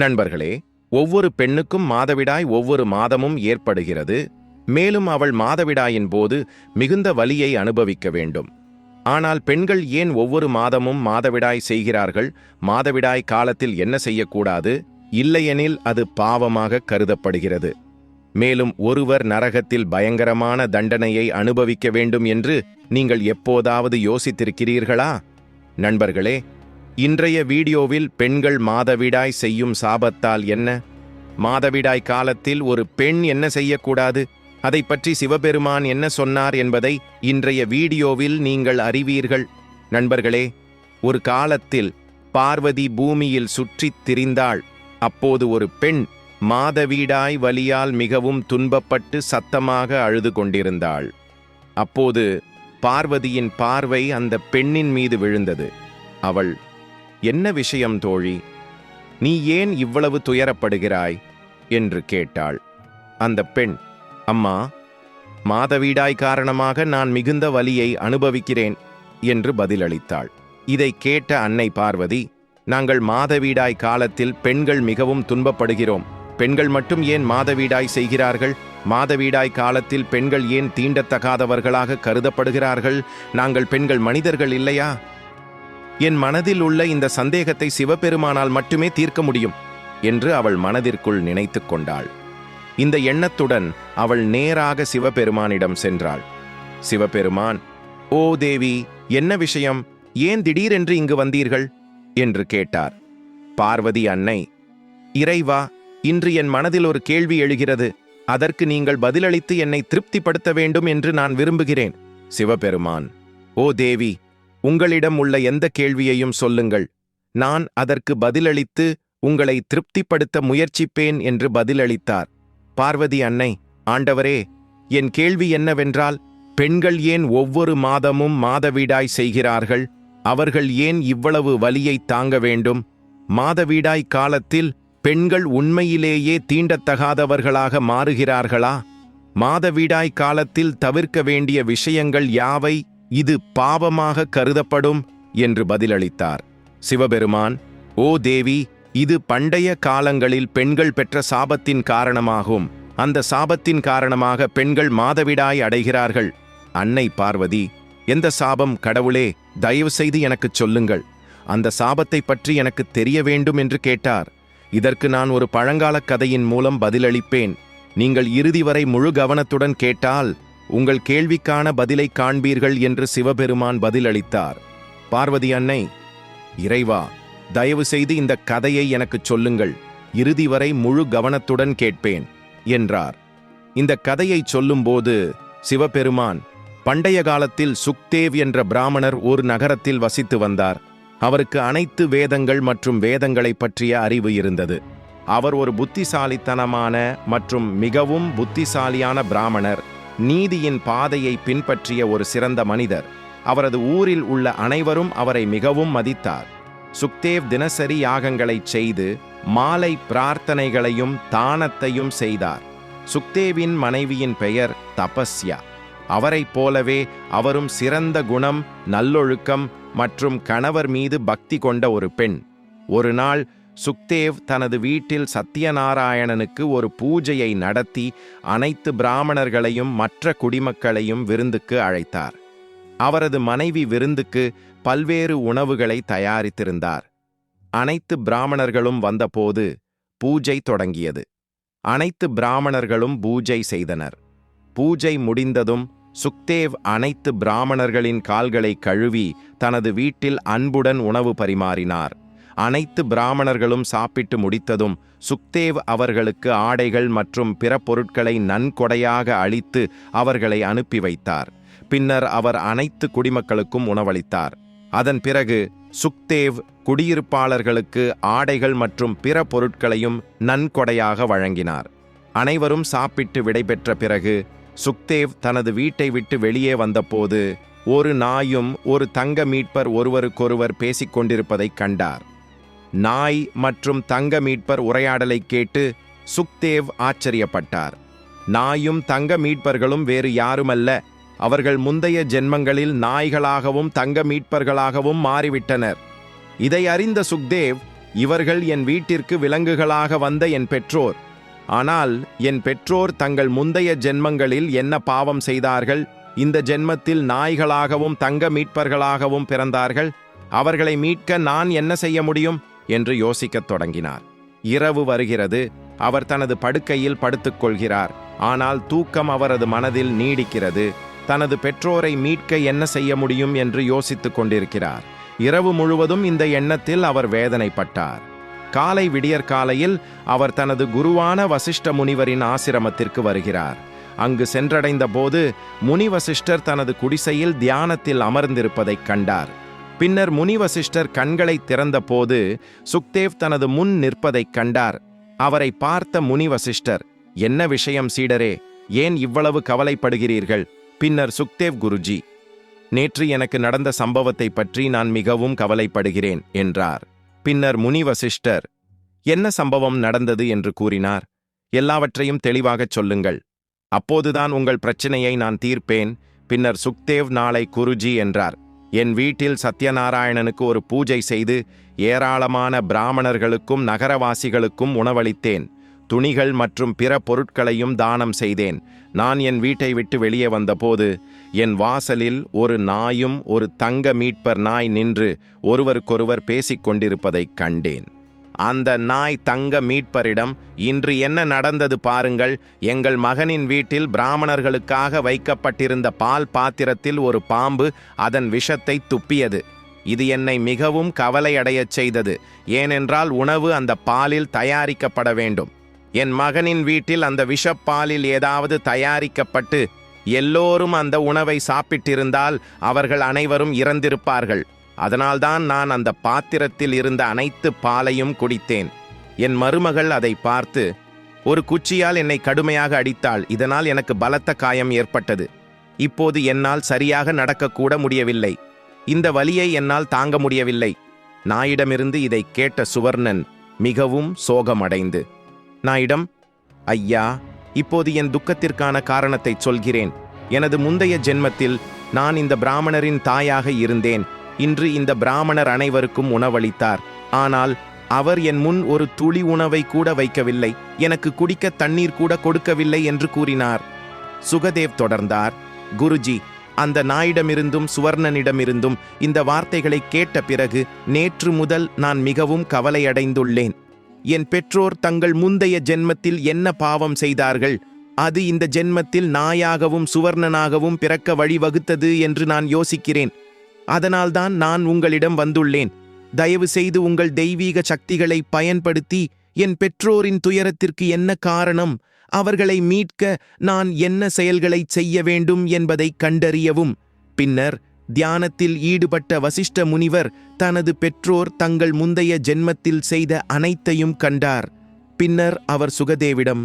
நண்பர்களே ஒவ்வொரு பெண்ணுக்கும் மாதவிடாய் ஒவ்வொரு மாதமும் ஏற்படுகிறது. மேலும் அவள் மாதவிடாயின் போது மிகுந்த வலியை அனுபவிக்க வேண்டும். ஆனால் பெண்கள் ஏன் ஒவ்வொரு மாதமும் மாதவிடாய் செய்கிறார்கள்? மாதவிடாய் காலத்தில் என்ன செய்யக்கூடாது? இல்லையெனில் அது பாவமாக கருதப்படுகிறது. மேலும் ஒருவர் நரகத்தில் பயங்கரமான தண்டனையை அனுபவிக்க வேண்டும் என்று நீங்கள் எப்போதாவது யோசித்திருக்கிறீர்களா? நண்பர்களே இன்றைய வீடியோவில் பெண்கள் மாதவிடாய் செய்யும் சாபத்தால் என்ன? மாதவிடாய் காலத்தில் ஒரு பெண் என்ன செய்யக்கூடாது? அதை பற்றி சிவபெருமான் என்ன சொன்னார் என்பதை இன்றைய வீடியோவில் நீங்கள் அறிவீர்கள். நண்பர்களே ஒரு காலத்தில் பார்வதி பூமியில் சுற்றித் திரிந்தாள். அப்போது ஒரு பெண் மாதவிடாய் வலியால் மிகவும் துன்பப்பட்டு சத்தமாக அழுது கொண்டிருந்தாள். அப்போது பார்வதியின் பார்வை அந்த பெண்ணின் மீது விழுந்தது. அவள் என்ன விஷயம் தோழி? நீ ஏன் இவ்வளவு துயரப்படுகிறாய்? என்று கேட்டாள். அந்த பெண் அம்மா மாதவிடாய் காரணமாக நான் மிகுந்த வலியை அனுபவிக்கிறேன் என்று பதிலளித்தாள். இதை கேட்ட அன்னை பார்வதி நாங்கள் மாதவிடாய் காலத்தில் பெண்கள் மிகவும் துன்பப்படுகிறோம். பெண்கள் மட்டும் ஏன் மாதவிடாய் செய்கிறார்கள்? மாதவிடாய் காலத்தில் பெண்கள் ஏன் தீண்டத்தகாதவர்களாக கருதப்படுகிறார்கள்? நாங்கள் பெண்கள் மனிதர்கள் இல்லையா? என் மனதில் உள்ள இந்த சந்தேகத்தை சிவபெருமானால் மட்டுமே தீர்க்க முடியும் என்று அவள் மனதிற்குள் நினைத்து கொண்டாள். இந்த எண்ணத்துடன் அவள் நேராக சிவபெருமானிடம் சென்றாள். சிவபெருமான் ஓ தேவி என்ன விஷயம்? ஏன் திடீரென்று இங்கு வந்தீர்கள்? என்று கேட்டார். பார்வதி அன்னை இறைவா இன்று என் மனதில் ஒரு கேள்வி எழுகிறது. அதற்கு நீங்கள் பதிலளித்து என்னை திருப்திப்படுத்த வேண்டும் என்று நான் விரும்புகிறேன். சிவபெருமான் ஓ தேவி உங்களிடம் உள்ள எந்த கேள்வியையும் சொல்லுங்கள். நான் அதற்கு பதிலளித்து உங்களை திருப்திப்படுத்த முயற்சிப்பேன் என்று பதிலளித்தார். பார்வதி அன்னை ஆண்டவரே என் கேள்வி என்னவென்றால் பெண்கள் ஏன் ஒவ்வொரு மாதமும் மாதவீடாய் செய்கிறார்கள்? அவர்கள் ஏன் இவ்வளவு வலியை தாங்க வேண்டும்? மாதவீடாய் காலத்தில் பெண்கள் உண்மையிலேயே தீண்டத்தகாதவர்களாக மாறுகிறார்களா? மாதவீடாய் காலத்தில் தவிர்க்க வேண்டிய விஷயங்கள் யாவை? இது பாவமாக கருதப்படும் என்று பதிலளித்தார். சிவபெருமான் ஓ தேவி இது பண்டைய காலங்களில் பெண்கள் பெற்ற சாபத்தின் காரணமாகும். அந்த சாபத்தின் காரணமாக பெண்கள் மாதவிடாய் அடைகிறார்கள். அன்னை பார்வதி எந்த சாபம் கடவுளே தயவு செய்து எனக்குச் சொல்லுங்கள். அந்த சாபத்தை பற்றி எனக்கு தெரிய வேண்டும் என்று கேட்டார். இதற்கு நான் ஒரு பழங்காலக் கதையின் மூலம் பதிலளிப்பேன். நீங்கள் இறுதி வரை முழு கவனத்துடன் கேட்டால் உங்கள் கேள்விக்கான பதிலை காண்பீர்கள் என்று சிவபெருமான் பதிலளித்தார். பார்வதி அன்னை இறைவா தயவு செய்து இந்த கதையை எனக்குச் சொல்லுங்கள். இறுதி வரை முழு கவனத்துடன் கேட்பேன் என்றார். இந்த கதையை சொல்லும்போது சிவபெருமான் பண்டைய காலத்தில் சுக்தேவ் என்ற பிராமணர் ஒரு நகரத்தில் வசித்து வந்தார். அவருக்கு அனைத்து வேதங்கள் மற்றும் வேதங்களை பற்றிய அறிவு இருந்தது. அவர் ஒரு புத்திசாலித்தனமான மற்றும் மிகவும் புத்திசாலியான பிராமணர். நீதியின் பாதையை பின்பற்றிய ஒரு சிறந்த மனிதர். அவரது ஊரில் உள்ள அனைவரும் அவரை மிகவும் மதித்தார். சுக்தேவ் தினசரி யாகங்களைச் செய்து மாலை பிரார்த்தனைகளையும் தானத்தையும் செய்தார். சுக்தேவின் மனைவியின் பெயர் தபஸ்யா. அவரைப் போலவே அவரும் சிறந்த குணம் நல்லொழுக்கம் மற்றும் கணவர் மீது பக்தி கொண்ட ஒரு பெண். ஒரு நாள் சுக்தேவ் தனது வீட்டில் சத்யநாராயணனுக்கு ஒரு பூஜையை நடத்தி அனைத்து பிராமணர்களையும் மற்ற குடிமக்களையும் விருந்துக்கு அழைத்தார். அவரது மனைவி விருந்துக்கு பல்வேறு உணவுகளை தயாரித்திருந்தார். அனைத்து பிராமணர்களும் வந்தபோது பூஜை தொடங்கியது. அனைத்து பிராமணர்களும் பூஜை செய்தனர். பூஜை முடிந்ததும் சுக்தேவ் அனைத்து பிராமணர்களின் கால்களை கழுவி தனது வீட்டில் அன்புடன் உணவு பரிமாறினார். அனைத்து பிராமணர்களும் சாப்பிட்டு முடித்ததும் சுக்தேவ் அவர்களுக்கு ஆடைகள் மற்றும் பிற பொருட்களை நன்கொடையாக அளித்து அவர்களை அனுப்பி வைத்தார். பின்னர் அவர் அனைத்து குடிமக்களுக்கும் உணவளித்தார். அதன் பிறகு சுக்தேவ் குடியிருப்பாளர்களுக்கு ஆடைகள் மற்றும் பிற பொருட்களையும் நன்கொடையாக வழங்கினார். அனைவரும் சாப்பிட்டு விடைபெற்ற பிறகு சுக்தேவ் தனது வீட்டை விட்டு வெளியே வந்தபோது ஒரு நாயும் ஒரு தங்க மீட்பர் ஒருவருக்கொருவர் பேசிக்கொண்டிருப்பதைக் கண்டார். நாய் மற்றும் தங்க மீட்பர் உரையாடலைக் கேட்டு சுக்தேவ் ஆச்சரியப்பட்டார். நாயும் தங்க மீட்பர்களும் வேறு யாருமல்ல. அவர்கள் முந்தைய ஜென்மங்களில் நாய்களாகவும் தங்க மீட்பர்களாகவும் மாறிவிட்டனர். இதை அறிந்த சுக்தேவ் இவர்கள் என் வீட்டிற்கு விலங்குகளாக வந்த என் பெற்றோர். ஆனால் என் பெற்றோர் தங்கள் முந்தைய ஜென்மங்களில் என்ன பாவம் செய்தார்கள்? இந்த ஜென்மத்தில் நாய்களாகவும் தங்க மீட்பர்களாகவும் பிறந்தார்கள். அவர்களை மீட்க நான் என்ன செய்ய முடியும்? என்று யோசிக்கத் தொடங்கினார். இரவு வருகிறது அவர் தனது படுக்கையில் படுத்துக்கொள்கிறார். ஆனால் தூக்கம் அவரது மனதில் நீடிக்கிறது. தனது பெற்றோரை மீட்க என்ன செய்ய முடியும் என்று யோசித்துக் கொண்டிருக்கிறார். இரவு முழுவதும் இந்த எண்ணத்தில் அவர் வேதனைப்பட்டார். காலை விடியற்காலையில் அவர் தனது குருவான வசிஷ்ட முனிவரின் ஆசிரமத்திற்கு வருகிறார். அங்கு சென்றடைந்த போது முனி வசிஷ்டர் தனது குடிசையில் தியானத்தில் அமர்ந்திருப்பதைக் கண்டார். பின்னர் முனிவசிஷ்டர் கண்களை திறந்தபோது சுக்தேவ் தனது முன் நிற்பதைக் கண்டார். அவரை பார்த்த முனி வசிஷ்டர் என்ன விஷயம் சீடரே ஏன் இவ்வளவு கவலைப்படுகிறீர்கள்? பின்னர் சுக்தேவ் குருஜி நேற்று எனக்கு நடந்த சம்பவத்தை பற்றி நான் மிகவும் கவலைப்படுகிறேன் என்றார். பின்னர் முனி வசிஷ்டர் என்ன சம்பவம் நடந்தது? என்று கூறினார். எல்லாவற்றையும் தெளிவாகச் சொல்லுங்கள். அப்போதுதான் உங்கள் பிரச்சனையை நான் தீர்ப்பேன். பின்னர் சுக்தேவ் நாளை குருஜி என்றார். என் வீட்டில் சத்யநாராயணனுக்கு ஒரு பூஜை செய்து ஏராளமான பிராமணர்களுக்கும் நகரவாசிகளுக்கும் உணவளித்தேன். துணிகள் மற்றும் பிற பொருட்களையும் தானம் செய்தேன். நான் என் வீட்டை விட்டு வெளியே வந்தபோது என் வாசலில் ஒரு நாயும் ஒரு தங்க மீட்பர் நாய் நின்று ஒருவருக்கொருவர் பேசிக் கொண்டிருப்பதைக் கண்டேன். அந்த நாய் தங்க மீட்பரிடம் இன்று என்ன நடந்தது பாருங்கள். எங்கள் மகனின் வீட்டில் பிராமணர்களுக்காக வைக்கப்பட்டிருந்த பால் பாத்திரத்தில் ஒரு பாம்பு அதன் விஷத்தை துப்பியது. இது என்னை மிகவும் கவலையடையச் செய்தது. ஏனென்றால் உணவு அந்த பாலில் தயாரிக்கப்பட வேண்டும். என் மகனின் வீட்டில் அந்த விஷப்பாலில் ஏதாவது தயாரிக்கப்பட்டு எல்லோரும் அந்த உணவை சாப்பிட்டிருந்தால் அவர்கள் அனைவரும் இறந்திருப்பார்கள். அதனால்தான் நான் அந்த பாத்திரத்தில் இருந்த அனைத்து பாலையும் குடித்தேன். என் மருமகள் அதை பார்த்து ஒரு குச்சியால் என்னை கடுமையாக அடித்தாள். இதனால் எனக்கு பலத்த காயம் ஏற்பட்டது. இப்போது என்னால் சரியாக நடக்கக்கூட முடியவில்லை. இந்த வலியை என்னால் தாங்க முடியவில்லை. நாயிடமிருந்து இதை கேட்ட சுவர்ணன் மிகவும் சோகமடைந்து நாயிடம் ஐயா இப்போது என் துக்கத்திற்கான காரணத்தை சொல்கிறேன். எனது முந்தைய ஜென்மத்தில் நான் இந்த பிராமணரின் தாயாக இருந்தேன். இன்று இந்த பிராமணர் அனைவருக்கும் உணவளித்தார். ஆனால் அவர் என் முன் ஒரு துளி உணவை கூட வைக்கவில்லை எனக்கு குடிக்க தண்ணீர் கூட கொடுக்கவில்லை என்று கூறினார். சுகதேவ் தொடர்ந்தார் குருஜி அந்த நாயிடமிருந்தும் சுவர்ணனிடமிருந்தும் இந்த வார்த்தைகளை கேட்ட பிறகு நேற்று முதல் நான் மிகவும் கவலையடைந்துள்ளேன். என் பெற்றோர் தங்கள் முந்தைய ஜென்மத்தில் என்ன பாவம் செய்தார்கள் அது இந்த ஜென்மத்தில் நாயாகவும் சுவர்ணனாகவும் பிறக்க வழிவகுத்தது என்று நான் யோசிக்கிறேன். அதனால்தான் நான் உங்களிடம் வந்துள்ளேன். தயவு செய்து உங்கள் தெய்வீக சக்திகளை பயன்படுத்தி என் பெற்றோரின் துயரத்திற்கு என்ன காரணம்? அவர்களை மீட்க நான் என்ன செயல்களை செய்ய வேண்டும் என்பதை கண்டறியவும். பின்னர் தியானத்தில் ஈடுபட்ட வசிஷ்ட முனிவர் தனது பெற்றோர் தங்கள் முந்தைய ஜென்மத்தில் செய்த அனைத்தையும் கண்டார். பின்னர் அவர் சுகதேவிடம்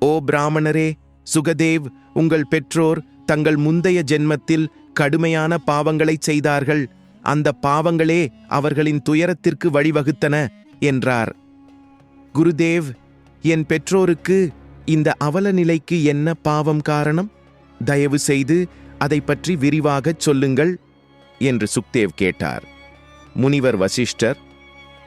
ஓ பிராமணரே சுகதேவ் உங்கள் பெற்றோர் தங்கள் முந்தைய ஜென்மத்தில் கடுமையான பாவங்களைச் செய்தார்கள். அந்த பாவங்களே அவர்களின் துயரத்திற்கு வழிவகுத்தன என்றார். குருதேவ் என் பெற்றோருக்கு இந்த அவல நிலைக்கு என்ன பாவம் காரணம்? தயவு செய்து அதை பற்றி விரிவாகச் சொல்லுங்கள் என்று சுக்தேவ் கேட்டார். முனிவர் வசிஷ்டர்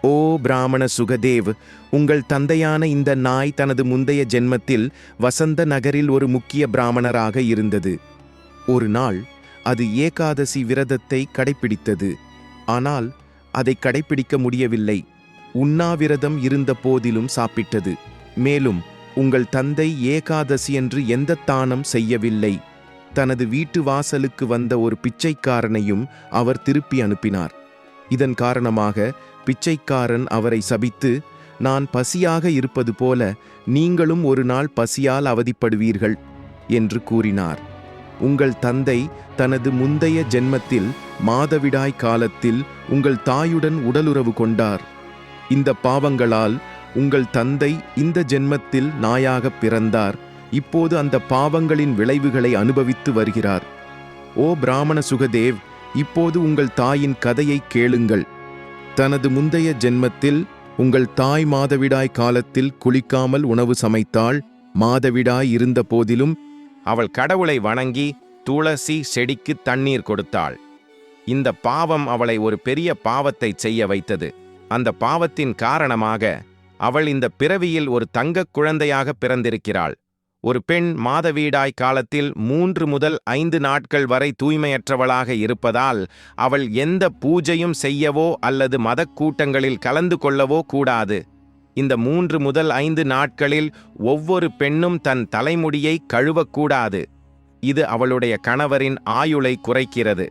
ஓ பிராமண சுகதேவ் உங்கள் தந்தையான இந்த நாய் தனது முந்தைய ஜென்மத்தில் வசந்த நகரில் ஒரு முக்கிய பிராமணராக இருந்தது. ஒரு நாள் அது ஏகாதசி விரதத்தை கடைப்பிடித்தது. ஆனால் அதை கடைப்பிடிக்க முடியவில்லை. உண்ணாவிரதம் இருந்த போதிலும் சாப்பிட்டது. மேலும் உங்கள் தந்தை ஏகாதசி என்று எந்த தானம் செய்யவில்லை. தனது வீட்டு வாசலுக்கு வந்த ஒரு பிச்சைக்காரனையும் அவர் திருப்பி அனுப்பினார். இதன் காரணமாக பிச்சைக்காரன் அவரை சபித்து நான் பசியாக இருப்பது போல நீங்களும் ஒரு நாள் பசியால் அவதிப்படுவீர்கள் என்று கூறினார். உங்கள் தந்தை தனது முந்தைய ஜென்மத்தில் மாதவிடாய் காலத்தில் உங்கள் தாயுடன் உடலுறவு கொண்டார். இந்த பாவங்களால் உங்கள் தந்தை இந்த ஜென்மத்தில் நாயாகப் பிறந்தார். இப்போது அந்த பாவங்களின் விளைவுகளை அனுபவித்து வருகிறார். ஓ பிராமண சுகதேவ் இப்போது உங்கள் தாயின் கதையை கேளுங்கள். தனது முந்தைய ஜென்மத்தில் உங்கள் தாய் மாதவிடாய் காலத்தில் குளிக்காமல் உணவு சமைத்தாள். மாதவிடாய் இருந்த போதிலும் அவள் கடவுளை வணங்கி துளசி செடிக்கு தண்ணீர் கொடுத்தாள். இந்த பாவம் அவளை ஒரு பெரிய பாவத்தை செய்ய வைத்தது. அந்த பாவத்தின் காரணமாக அவள் இந்த பிறவியில் ஒரு தங்கக் குழந்தையாக பிறந்திருக்கிறாள். ஒரு பெண் மாதவீடாய் காலத்தில் மூன்று முதல் ஐந்து நாட்கள் வரை தூய்மையற்றவளாக இருப்பதால் அவள் எந்த பூஜையும் செய்யவோ அல்லது மதக் கூட்டங்களில் கலந்து கொள்ளவோ கூடாது. இந்த மூன்று முதல் ஐந்து நாட்களில் ஒவ்வொரு பெண்ணும் தன் தலைமுடியை கழுவக்கூடாது. இது அவளுடைய கணவரின் ஆயுளை குறைக்கிறது.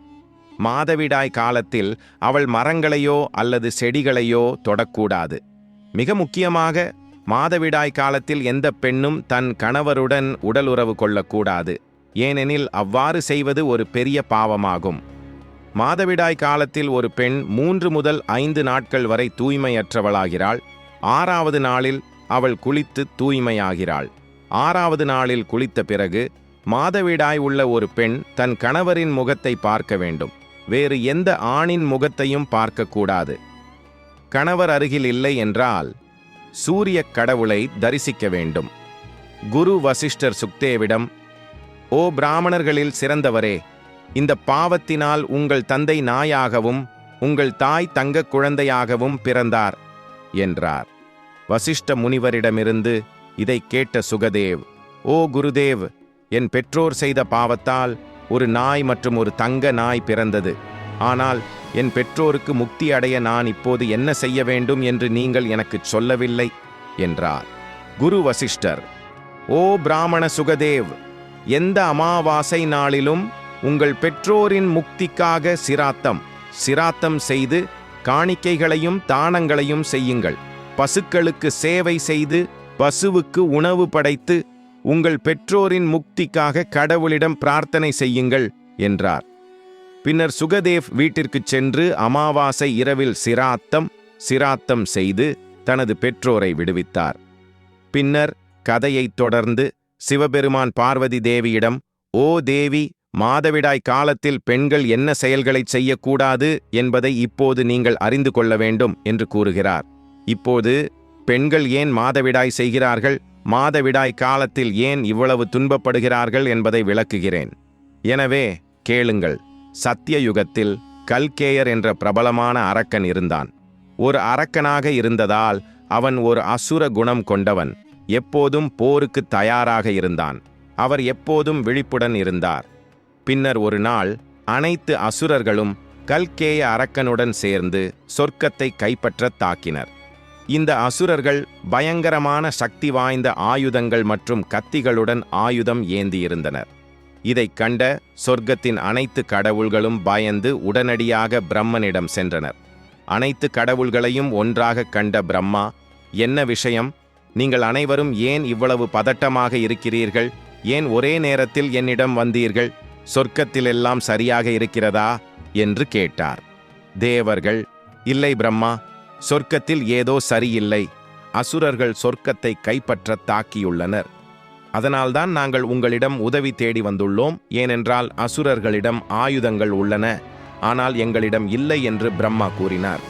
மாதவிடாய் காலத்தில் அவள் மரங்களையோ அல்லது செடிகளையோ தொடக்கூடாது. மிக முக்கியமாக மாதவிடாய் காலத்தில் எந்த பெண்ணும் தன் கணவருடன் உடலுறவு கொள்ளக்கூடாது. ஏனெனில் அவ்வாறு செய்வது ஒரு பெரிய பாவமாகும். மாதவிடாய் காலத்தில் ஒரு பெண் மூன்று முதல் ஐந்து நாட்கள் வரை தூய்மையற்றவளாகிறாள். ஆறாவது நாளில் அவள் குளித்து தூய்மையாகிறாள். ஆறாவது நாளில் குளித்த பிறகு மாதவிடாய் உள்ள ஒரு பெண் தன் கணவரின் முகத்தை பார்க்க வேண்டும். வேறு எந்த ஆணின் முகத்தையும் பார்க்கக்கூடாது. கணவர் அருகில் இல்லை என்றால் சூரிய கடவுளை தரிசிக்க வேண்டும். குரு வசிஷ்டர் சுக்தேவிடம் ஓ பிராமணர்களில் சிறந்தவரே இந்த பாவத்தினால் உங்கள் தந்தை நாயாகவும் உங்கள் தாய் தங்கக் குழந்தையாகவும் பிறந்தார் என்றார். வசிஷ்ட முனிவரிடமிருந்து இதை கேட்ட சுகதேவ் ஓ குருதேவ் என் பெற்றோர் செய்த பாவத்தால் ஒரு நாய் மற்றும் ஒரு தங்க நாய் பிறந்தது. ஆனால் என் பெற்றோருக்கு முக்தி அடைய நான் இப்போது என்ன செய்ய வேண்டும் என்று நீங்கள் எனக்குச் சொல்லவில்லை என்றார். குரு வசிஷ்டர் ஓ பிராமண சுகதேவ் எந்த அமாவாசை நாளிலும் உங்கள் பெற்றோரின் முக்திக்காக சிராத்தம் சிராத்தம் செய்து காணிக்கைகளையும் தானங்களையும் செய்யுங்கள். பசுக்களுக்கு சேவை செய்து பசுவுக்கு உணவு படைத்து உங்கள் பெற்றோரின் முக்திக்காக கடவுளிடம் பிரார்த்தனை செய்யுங்கள் என்றார். பின்னர் சுகதேவ் வீட்டிற்குச் சென்று அமாவாசை இரவில் சிராத்தம் சிராத்தம் செய்து தனது பெற்றோரை விடுவித்தார். பின்னர் கதையைத் தொடர்ந்து சிவபெருமான் பார்வதி தேவியிடம் ஓ தேவி மாதவிடாய் காலத்தில் பெண்கள் என்ன செயல்களைச் செய்யக்கூடாது என்பதை இப்போது நீங்கள் அறிந்து கொள்ள வேண்டும் என்று கூறுகிறார். இப்போது பெண்கள் ஏன் மாதவிடாய் செய்கிறார்கள்? மாதவிடாய் காலத்தில் ஏன் இவ்வளவு துன்பப்படுகிறார்கள் என்பதை விளக்குகிறேன். எனவே கேளுங்கள். சத்தியயுகத்தில் கல்கேயர் என்ற பிரபலமான அரக்கன் இருந்தான். ஒரு அரக்கனாக இருந்ததால் அவன் ஒரு அசுர குணம் கொண்டவன். எப்போதும் போருக்கு தயாராக இருந்தான். அவர் எப்போதும் விழிப்புடன் இருந்தார். பின்னர் ஒரு நாள் அனைத்து அசுரர்களும் கல்கேய அரக்கனுடன் சேர்ந்து சொர்க்கத்தை கைப்பற்றத் தாக்கினர். இந்த அசுரர்கள் பயங்கரமான சக்தி வாய்ந்த ஆயுதங்கள் மற்றும் கத்திகளுடன் ஆயுதம் ஏந்தியிருந்தனர். இதைக் கண்ட சொர்க்கத்தின் அனைத்து கடவுள்களும் பயந்து உடனடியாக பிரம்மனிடம் சென்றனர். அனைத்து கடவுள்களையும் ஒன்றாக கண்ட பிரம்மா என்ன விஷயம்? நீங்கள் அனைவரும் ஏன் இவ்வளவு பதட்டமாக இருக்கிறீர்கள்? ஏன் ஒரே நேரத்தில் என்னிடம் வந்தீர்கள்? சொர்க்கத்திலெல்லாம் சரியாக இருக்கிறதா? என்று கேட்டார். தேவர்கள் இல்லை பிரம்மா சொர்க்கத்தில் ஏதோ சரியில்லை. அசுரர்கள் சொர்க்கத்தை கைப்பற்ற தாக்கியுள்ளனர். அதனால்தான் நாங்கள் உங்களிடம் உதவி தேடி வந்துள்ளோம். ஏனென்றால் அசுரர்களிடம் ஆயுதங்கள் உள்ளன. ஆனால் எங்களிடம் இல்லை என்று பிரம்மா கூறினார்.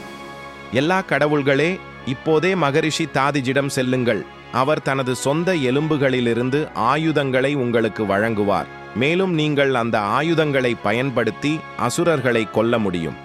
எல்லா கடவுள்களே இப்போதே மகரிஷி தாதிஜிடம் செல்லுங்கள். அவர் தனது சொந்த எலும்புகளிலிருந்து ஆயுதங்களை உங்களுக்கு வழங்குவார். மேலும் நீங்கள் அந்த ஆயுதங்களை பயன்படுத்தி அசுரர்களை கொல்ல முடியும்.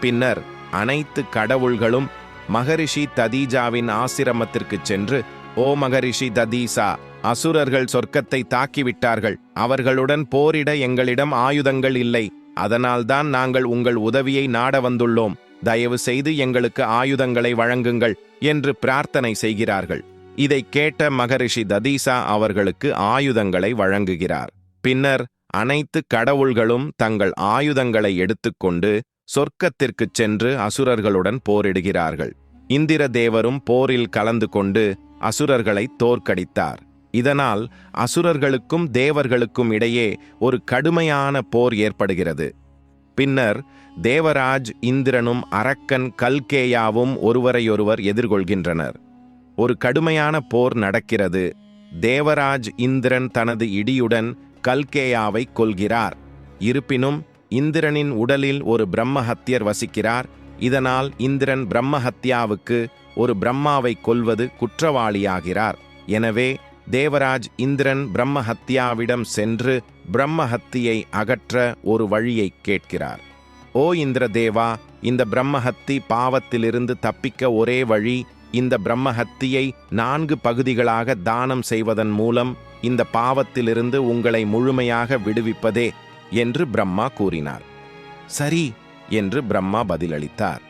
பின்னர் அனைத்து கடவுள்களும் மகரிஷி ததீஜாவின் ஆசிரமத்திற்குச் சென்று ஓ மகரிஷி ததீசா அசுரர்கள் சொர்க்கத்தை தாக்கிவிட்டார்கள். அவர்களுடன் போரிட எங்களிடம் ஆயுதங்கள் இல்லை. அதனால்தான் நாங்கள் உங்கள் உதவியை நாட வந்துள்ளோம். தயவு செய்து எங்களுக்கு ஆயுதங்களை வழங்குங்கள் என்று பிரார்த்தனை செய்கிறார்கள். இதை கேட்ட மகரிஷி ததீசா அவர்களுக்கு ஆயுதங்களை வழங்குகிறார். பின்னர் அனைத்து கடவுள்களும் தங்கள் ஆயுதங்களை எடுத்துக்கொண்டு சொர்க்கத்திற்குச் சென்று அசுரர்களுடன் போரிடுகிறார்கள். இந்திர தேவரும் போரில் கலந்து கொண்டு அசுரர்களை தோற்கடித்தார். இதனால் அசுரர்களுக்கும் தேவர்களுக்கும் இடையே ஒரு கடுமையான போர் ஏற்படுகிறது. பின்னர் தேவராஜ் இந்திரனும் அரக்கன் கல்கேயாவும் ஒருவரையொருவர் எதிர்கொள்கின்றனர். ஒரு கடுமையான போர் நடக்கிறது. தேவராஜ் இந்திரன் தனது இடியுடன் கல்கேயாவை கொல்கிறார். இருப்பினும் இந்திரனின் உடலில் ஒரு பிரம்மஹத்தியர் வசிக்கிறார். இதனால் இந்திரன் பிரம்மஹத்யாவுக்கு ஒரு பிரம்மாவை கொல்வது குற்றவாளியாகிறார். எனவே தேவராஜ் இந்திரன் பிரம்மஹத்யாவிடம் சென்று பிரம்மஹத்தியை அகற்ற ஒரு வழியை கேட்கிறார். ஓ இந்திரதேவா இந்த பிரம்மஹத்தி பாவத்திலிருந்து தப்பிக்க ஒரே வழி இந்த பிரம்மஹத்தியை நான்கு பகுதிகளாக தானம் செய்வதன் மூலம் இந்த பாவத்திலிருந்து உங்களை முழுமையாக விடுவிப்பதே. என்று பிரம்மா கூறினார். சரி என்று பிரம்மா பதிலளித்தார்.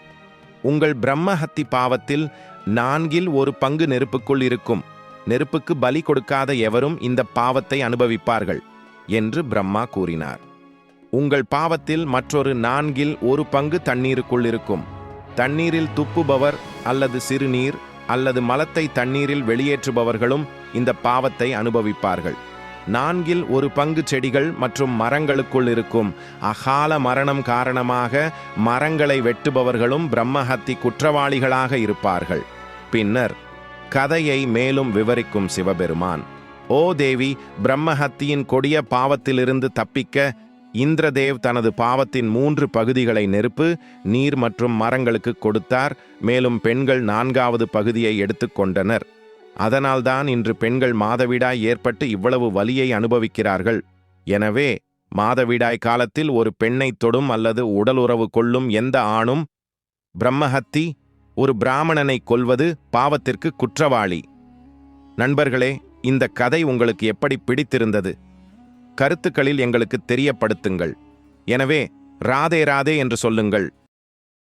உங்கள் பிரம்மஹத்தி பாவத்தில் நான்கில் ஒரு பங்கு நெருப்புக்குள் இருக்கும். நெருப்புக்கு பலி கொடுக்காத எவரும் இந்த பாவத்தை அனுபவிப்பார்கள் என்று பிரம்மா கூறினார். உங்கள் பாவத்தில் மற்றொரு நான்கில் ஒரு பங்கு தண்ணீருக்குள் இருக்கும். தண்ணீரில் துப்புபவர் அல்லது சிறுநீர் அல்லது மலத்தை தண்ணீரில் வெளியேற்றுபவர்களும் இந்த பாவத்தை அனுபவிப்பார்கள். நான்கில் ஒரு பங்கு செடிகள் மற்றும் மரங்களுக்குள் இருக்கும். அகால மரணம் காரணமாக மரங்களை வெட்டுபவர்களும் பிரம்மஹத்தி குற்றவாளிகளாக இருப்பார்கள். பின்னர் கதையை மேலும் விவரிக்கும் சிவபெருமான். ஓ தேவி பிரம்மஹத்தியின் கொடிய பாவத்திலிருந்து தப்பிக்க இந்திரதேவ் தனது பாவத்தின் மூன்று பகுதிகளை நெருப்பு நீர் மற்றும் மரங்களுக்கு கொடுத்தார். மேலும் பெண்கள் நான்காவது பகுதியை எடுத்துக்கொண்டனர் அதனால்தான் இன்று பெண்கள் மாதவிடாய் ஏற்பட்டு இவ்வளவு வலியை அனுபவிக்கிறார்கள். எனவே மாதவிடாய் காலத்தில் ஒரு பெண்ணை தொடும் அல்லது உடலுறவு கொள்ளும் எந்த ஆணும் பிரம்மஹத்தி ஒரு பிராமணனை கொல்வது பாவத்திற்கு குற்றவாளி. நண்பர்களே இந்த கதை உங்களுக்கு எப்படி பிடித்திருந்தது? கருத்துக்களில் எங்களுக்கு தெரியப்படுத்துங்கள். எனவே ராதே ராதே என்று சொல்லுங்கள்.